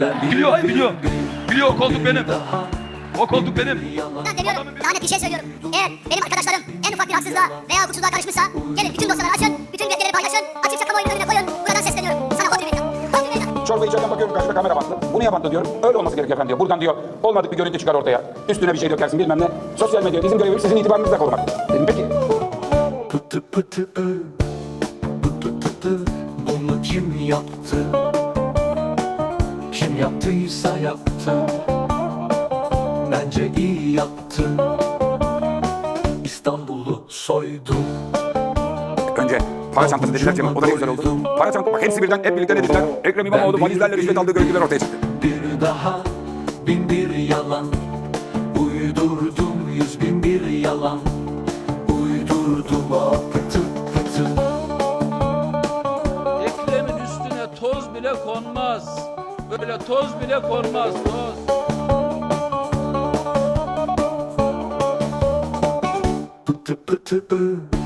Biliyor, hayır biliyor. Biliyor o koltuk benim. O koltuk benim. Ben demiyorum. Daha net bir şey söylüyorum. Eğer benim arkadaşlarım en ufak bir haksızlığa veya hukuksuzluğa karışmışsa gelin bütün dosyaları açın, bütün bilgileri paylaşın, açıkça kamuoyunun önüne koyun. Buradan sesleniyorum. Sana Hodri Meydan. Hodri Meydan. Çorba içeriden bakıyorum karşıda kamera bantlı. Bu niye bantlı diyorum. Öyle olması gerekiyor efendim diyor. Buradan diyor olmadık bir görüntü çıkar ortaya. Üstüne bir şey dökersin bilmem ne. Sosyal medya bizim görevimiz sizin itibarınızı da korumak. Dedim peki. Pıtı pıtı ı, pıtı pıtı Bunu kim yaptı? Kim yaptıysa yaptı Bence iyi yaptı İstanbul'u soydu Önce para çantası dediler Cem. O da ne güzel oldu. Para çantası. Bak hepsi birden hep birlikte ne dediler? Ekrem İmamoğlu valizlerle rüşvet aldığı görüntüler ortaya çıktı. Bir daha bin bir yalan Uydurdum yüz bin bir yalan Uydurdum o pıtı pıtı Ekrem'in üstüne toz bile konmaz. Böyle toz bile konmaz. Toz. Pıtı pıtı ı,